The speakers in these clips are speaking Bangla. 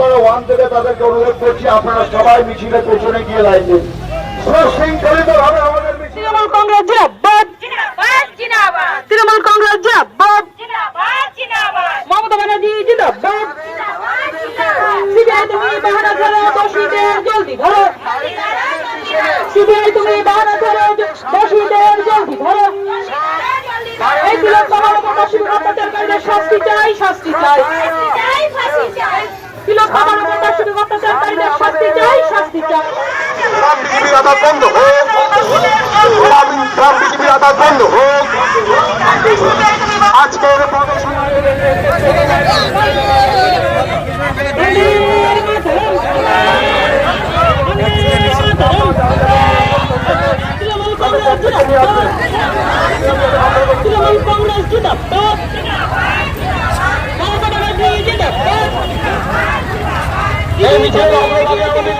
নাম্বার ওয়ান থেকে তাদেরকে অনুরোধ করছি আপনারা সবাই মিছিলের পেছনে গিয়ে লাইনবেন সুশৃঙ্খলিত ভাবে আমাদের মিছিল তৃণমূল কংগ্রেস জিন্দাবাদ। তৃণমূল কংগ্রেস মমতা ব্যানার্জি জিন্দাবাদ। সিবিআই তুমি বাহানা ধরো দোষীদের জলদি ধরো। সিবিআই তুমি বাহানা ধরো দোষীদের জলদি ধরো। এই তিলক কামাল প্রকাশিত অত্যাচারকারীদের শাস্তি চাই শাস্তি চাই। চাই ফাঁসি চাই তিলক কামাল প্রকাশিত অত্যাচারকারীদের শাস্তি চাই শাস্তি চাই। বন্ধ হোক বন্ধ হোক। আজকের প্রদর্শন তৃণমূল কংগ্রেস জিন্দাবাদ তৃণমূল কংগ্রেস জিন্দাবাদ মমতা ব্যানার্জি জিন্দাবাদ এই মিছিল অগ্রভাগে আমাদের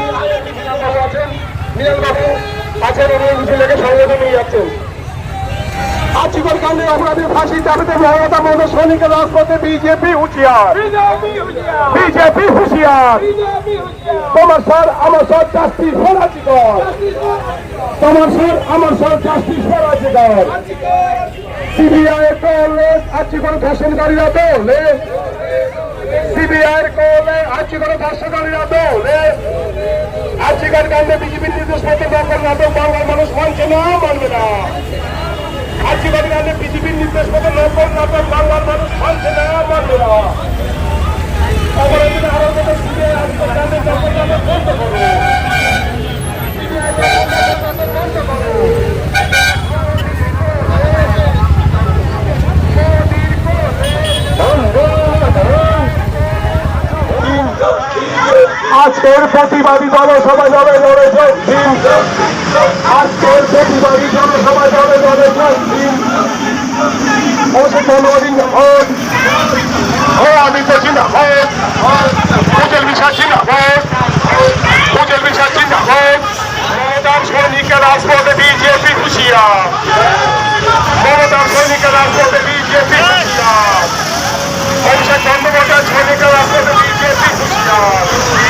মিনালবাবু আছেন। মিনালবাবু আছেন উনি মিছিলকে সঙ্গে নিয়ে যাচ্ছেন। আজীবন কাণ্ডে অপরাধীর ফাঁসি দাবিতে মমতা মমতা সৈনিকের রাজপথে বিজেপি হুঁশিয়ার। বিজেপি হুঁশিয়ার। তোমার স্যার আমার স্যার জাস্টিস ফরাজিকর তোমার স্যার আমার স্যার জাস্টিস ফরাজিকর সিবিআই করলে আজীবন সিবিআই করলে আজীবন ধর্ষণকারীরা আজিকার কাণ্ডে বিজেপির নির্দেশ মতো না নাটক বাংলার মানুষ মানছে না, মানবে না। আজিকার কাণ্ডে বিজেপির নির্দেশ মতো নকল নাটক বাংলার মানুষ মানছে না, মানবে না অপরাধীদের আরও মতো সিবিআই আজীবন কাণ্ডে দখল নাটক বন্ধ করো আজকের প্রতিবাদী জনসভা যাবে লড়েছে আজকের প্রতিবাদী জনসভা যাবে বসে জনদিন হোক ও আমি তো চিন্তা হোক পুজের বিষয় চিন্তা হোক পুজের বিষয় চিন্তা হোক মমতার সৈনিকের রাজপথে বিজেপি হুশিয়ার মমতার সৈনিকের রাজপথে বিজেপি হুশিয়ার অভিষেক বন্দ্যোপাধ্যায় সৈনিকের রাজপথে বিজেপি হুশিয়ার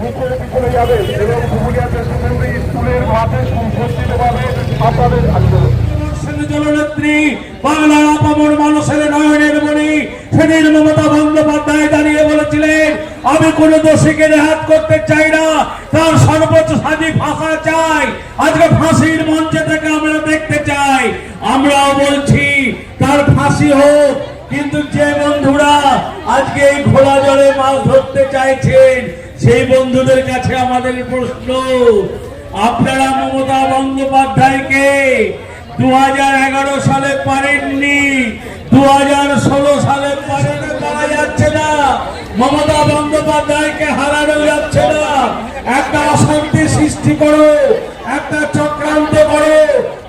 মিছিলের পিছনে যাবেন এবং ঘুগুলিয়া প্রেসিডেন্ট স্কুলের মাঠে আপনাদের মমতা বন্দ্যোপাধ্যায় দাঁড়িয়ে বলেছিলেন, আমি কোন দোষীকে রেহাত করতে চাই না, তার সর্বোচ্চ সাজি ফাঁসা চাই। আজকে ফাঁসির মঞ্চে থেকে আমরা দেখতে চাই। আমরাও বলছি, তার ফাঁসি হোক, কিন্তু যে বন্ধুরা আজকে এই ঘোড়া জলে মাছ ধরতে চাইছেন সেই বন্ধুদের কাছে আমাদের প্রশ্ন, আপনারা মমতা বন্দ্যোপাধ্যায়কে দু হাজার এগারো সালে পারেননি দু হাজার ষোলো সালে পারেনি পারা যাচ্ছে না। মমতা বন্দ্যোপাধ্যায়কে হারানো যাচ্ছে না। একটা অশান্তি সৃষ্টি করো, একটা চক্রান্ত করো।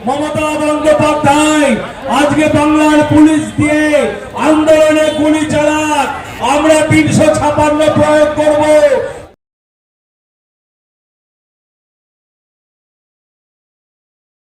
মমতা বন্দ্যোপাধ্যায়, আজকে বাংলার পুলিশ দিয়ে আন্দোলনে গুলি চালাক। আমরা তিনশো ছাপান্ন প্রয়োগ করব।